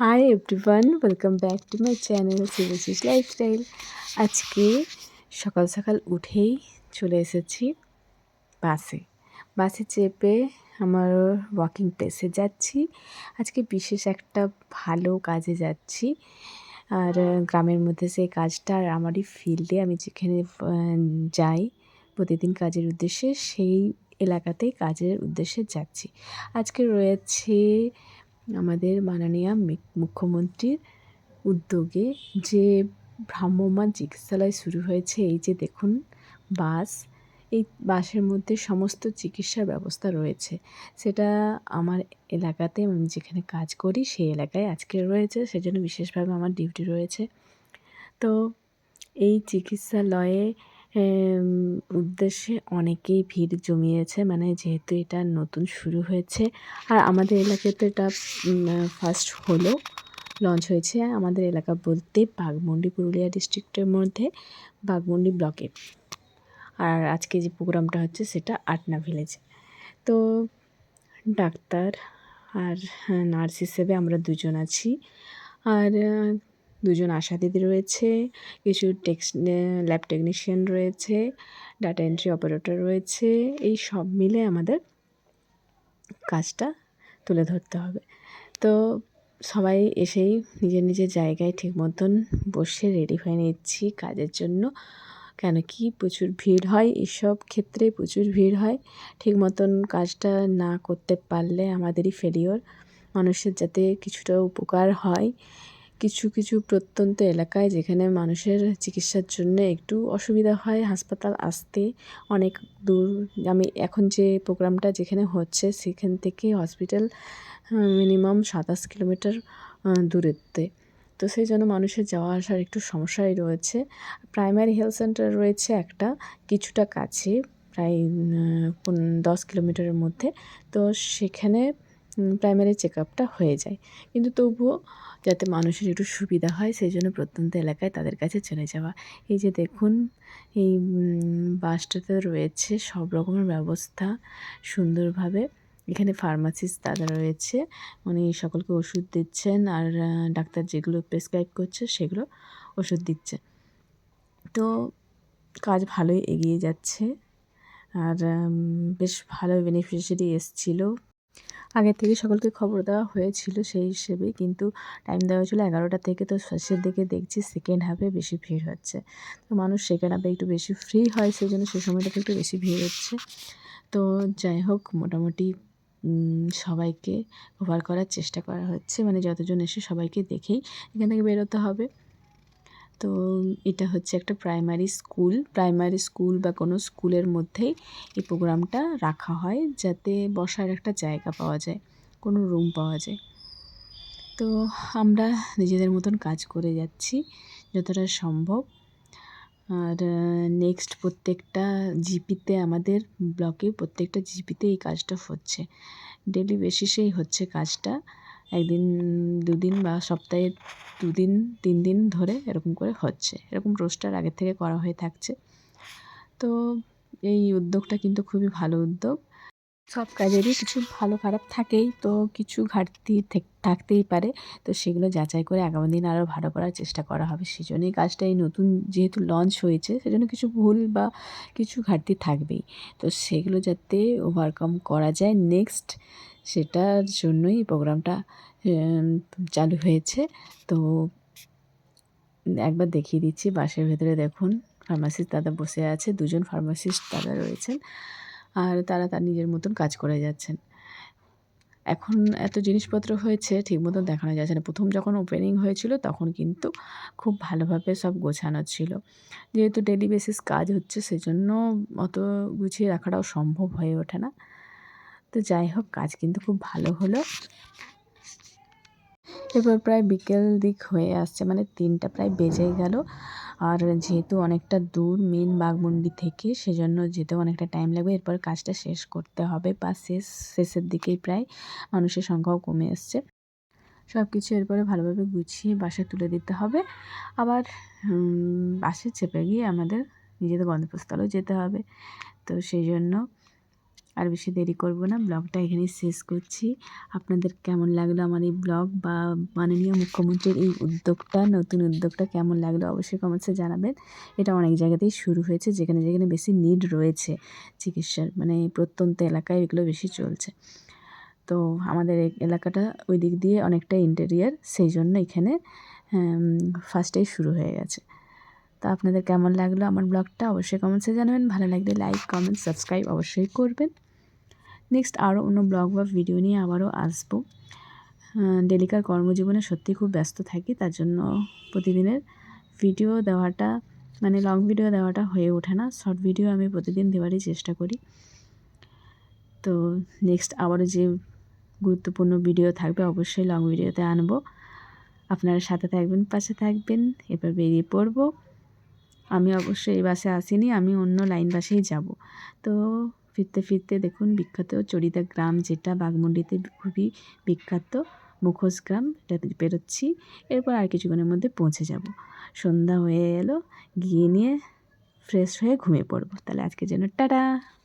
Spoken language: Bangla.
Hi everyone welcome back to my channel সিভিসিস lifestyle আজকে সকাল সকাল উঠেই চলে এসেছি বাসে। বাসে চেপে আমার ওয়াকিং প্লেসে যাচ্ছি। আজকে বিশেষ একটা ভালো কাজে যাচ্ছি। আর গ্রামের মধ্যে সেই কাজটা আর আমারই ফিল্ডে আমি যেখানে যাই, প্রতিদিন কাজের উদ্দেশ্যে সেই এলাকাতেই কাজের উদ্দেশ্যে যাচ্ছি। আজকে রয়েছে আমাদের মাননীয় মুখ্যমন্ত্রীর উদ্যোগে যে ভ্রাম্যমান চিকিৎসালয় শুরু হয়েছে, এই যে দেখুন, বাস, এই বাসের মধ্যে সমস্ত চিকিৎসার ব্যবস্থা রয়েছে। সেটা আমার এলাকাতে আমি যেখানে কাজ করি, সেই এলাকায় আজকে রয়েছে, সেজন্য বিশেষভাবে আমার ডিউটি রয়েছে। তো এই চিকিৎসালয়ে উদ্দেশ্যে অনেকেই ভিড় জমিয়েছে। মানে যেহেতু এটা নতুন শুরু হয়েছে, আর আমাদের এলাকাতে এটা ফার্স্ট হলো লঞ্চ হয়েছে। আমাদের এলাকা বলতে বাঘমুন্ডি পুরুলিয়া ডিস্ট্রিক্টের মধ্যে, বাঘমুন্ডি ব্লকে আর আজকে যে প্রোগ্রামটা হচ্ছে সেটা আটনা ভিলেজে তো ডাক্তার আর নার্স হিসেবে আমরা দুজন আছি। আর দুজন আশা দিদি রয়েছে, কিছু টেক্স ল্যাব টেকনিশিয়ান রয়েছে, ডাটা এন্ট্রি অপারেটর রয়েছে, এই সব মিলে আমাদের কাজটা তুলে ধরতে হবে। তো সবাই এসেই নিজের নিজের জায়গায় ঠিক মতন বসে রেডি হয়ে নিচ্ছি কাজের জন্য। কেন কি প্রচুর ভিড় হয়, এসব ক্ষেত্রে প্রচুর ভিড় হয়। ঠিক মতন কাজটা না করতে পারলে আমাদেরই ফেলিওর মানুষের যাতে কিছুটা উপকার হয় কিছু কিছু প্রত্যন্ত এলাকায় যেখানে মানুষের চিকিৎসার জন্য একটু অসুবিধা হয়, হাসপাতাল আসতে অনেক দূর। আমি এখন যে প্রোগ্রামটা যেখানে হচ্ছে সেখান থেকে হসপিটাল মিনিমাম সাতাশ কিলোমিটার দূরত্বে। তো সেই জন্য মানুষের যাওয়া আসার একটু সমস্যাই রয়েছে। প্রাইমারি হেলথ সেন্টার রয়েছে একটা, কিছুটা কাছে, প্রায় দশ কিলোমিটারের মধ্যে। তো সেখানে প্রাইমারি চেক আপটা হয়ে যায়। কিন্তু তবুও যাতে মানুষের একটু সুবিধা হয়, সেই জন্য প্রত্যন্ত এলাকায় তাদের কাছে চলে যাওয়া। এই যে দেখুন, এই বাসটাতে রয়েছে, সব রকমের ব্যবস্থা সুন্দরভাবে। এখানে ফার্মাসিস্ট দাদা রয়েছে, উনি সকলকে ওষুধ দিচ্ছেন আর ডাক্তার যেগুলো প্রেসক্রাইব করছে সেগুলো ওষুধ দিচ্ছে। তো কাজ ভালোই এগিয়ে যাচ্ছে। আর বেশ ভালো বেনিফিশিয়ারি এসছিলো। আগে থেকে সকলকে খবর দেওয়া হয়েছিল সেই হিসেবেই কিন্তু টাইম দেওয়া ছিল এগারোটা থেকে। তো শেষের দিকে দেখছি সেকেন্ড হাফে বেশি ভিড় হচ্ছে। তো মানুষ সেকেন্ড হাফে একটু বেশি ফ্রি হয় সেই জন্য সেই সময়টাতে একটু বেশি ভিড় হচ্ছে। তো যাই হোক, মোটামুটি সবাইকে কভার করার চেষ্টা করা হচ্ছে। মানে যতজন এসে সবাইকে দেখেই এখান থেকে বেরোতে হবে। তো এটা হচ্ছে একটা প্রাইমারি স্কুল প্রাইমারি স্কুল বা কোনো স্কুলের মধ্যেই এই প্রোগ্রামটা রাখা হয় যাতে বসার একটা জায়গা পাওয়া যায়, কোনো রুম পাওয়া যায়। তো আমরা নিজেদের মতন কাজ করে যাচ্ছি যতটা সম্ভব। আর নেক্সট প্রত্যেকটা জিপিতে আমাদের ব্লকে প্রত্যেকটা জিপিতে এই কাজটা হচ্ছে। ডেলি বেসিসেই হচ্ছে কাজটা। একদিন, দুদিন বা সপ্তাহে দুদিন তিন দিন ধরে এরকম করে হচ্ছে। এরকম রোস্টার আগের থেকে করা হয়ে থাকছে। তো এই উদ্যোগটা কিন্তু খুবই ভালো উদ্যোগ। সব কাজেরই কিছু ভালো খারাপ থাকেই, তো কিছু ঘাটতি থাকতেই পারে। তো সেগুলো যাচাই করে আগামী দিন আরও ভালো করার চেষ্টা করা হবে। সেজন্যই কাজটা এই নতুন যেহেতু লঞ্চ হয়েছে, সেজন্য কিছু ভুল বা কিছু ঘাটতি থাকবেই। তো সেগুলো যাতে ওভারকাম করা যায় নেক্সট সেটার জন্যই প্রোগ্রামটা চালু হয়েছে। তো একবার দেখিয়ে দিচ্ছি, বাসের ভেতরে দেখুন ফার্মাসিস্ট দাদা বসে আছে, দুজন ফার্মাসিস্ট দাদা রয়েছেন, আর তারা তার নিজের মতন কাজ করে যাচ্ছেন। এখন এত জিনিসপত্র হয়েছে, ঠিক মতন দেখানো যাচ্ছে না। প্রথম যখন ওপেনিং হয়েছিল, তখন কিন্তু খুব ভালোভাবে সব গোছানো ছিল। যেহেতু ডেলি বেসিস কাজ হচ্ছে, সেজন্য অত গুছিয়ে রাখাটাও সম্ভব হয়ে ওঠে না। তো যাই হোক, কাজ কিন্তু খুব ভালো হলো। এবার প্রায় বিকেল দিক হয়ে আসছে মানে তিনটা প্রায় বেজে গেল। আর যেহেতু অনেকটা দূর মেন বাঘমুন্ডি থেকে, সেজন্য যেতেও অনেকটা টাইম লাগবে। এরপর কাজটা শেষ করতে হবে বা শেষ, শেষের দিকেই প্রায় মানুষের সংখ্যাও কমে এসছে। সব কিছু এরপরে ভালোভাবে গুছিয়ে বাসে তুলে দিতে হবে। আবার বাসে চেপে গিয়ে আমাদের নিজেদের গন্তব্যস্থলেও যেতে হবে। তো সেই জন্য আর বেশি দেরি করব না, ব্লগটা এখানেই শেষ করছি। আপনাদের কেমন লাগল আমার এই ব্লগ বা মাননীয় মুখ্যমন্ত্রীর এই উদ্যোগটা, নতুন উদ্যোগটা কেমন লাগল অবশ্যই কমেন্টসে জানাবেন। এটা অনেক জায়গাতেই শুরু হয়েছে, যেখানে যেখানে বেশি নিড রয়েছে চিকিৎসার মানে প্রত্যন্ত এলাকায় এগুলো বেশি চলছে। তো আমাদের এলাকাটা ওই দিক দিয়ে অনেকটা ইন্টেরিয়ার সেই জন্য এখানে ফার্স্টেই শুরু হয়ে গেছে। তো আপনাদের কেমন লাগল আমার ব্লগটা অবশ্যই কমেন্টসে জানাবেন, ভালো লাগলে লাইক কমেন্ট সাবস্ক্রাইব অবশ্যই করবেন। নেক্সট আরও অন্য ব্লগ বা ভিডিও নিয়ে আবারও আসব। ডেলিকার কর্মজীবনে সত্যি খুব ব্যস্ত থাকি, তার জন্য প্রতিদিনের ভিডিও দেওয়াটা মানে লং ভিডিও দেওয়াটা হয়ে ওঠে না। শর্ট ভিডিও আমি প্রতিদিন দেওয়ারই চেষ্টা করি। তো নেক্সট আবারও যে গুরুত্বপূর্ণ ভিডিও থাকবে, অবশ্যই লং ভিডিওতে আনব। আপনারা সাথে থাকবেন, পাশে থাকবেন এবার বেরিয়ে পড়ব। আমি অবশ্যই এই বাসে আসিনি, আমি অন্য লাইন বাসেই যাব। তো ফিরতে ফিরতে দেখুন বিখ্যাত চরিদা গ্রাম, যেটা বাঘমুন্ডিতে খুবই বিখ্যাত মুখোশ গ্রাম, এটা বেরোচ্ছি এরপর আর কিছুক্ষণের মধ্যে পৌঁছে যাব। সন্ধ্যা হয়ে এলো, গিয়ে নিয়ে ফ্রেশ হয়ে ঘুমিয়ে পড়ব। তাহলে আজকে যেন টাটা!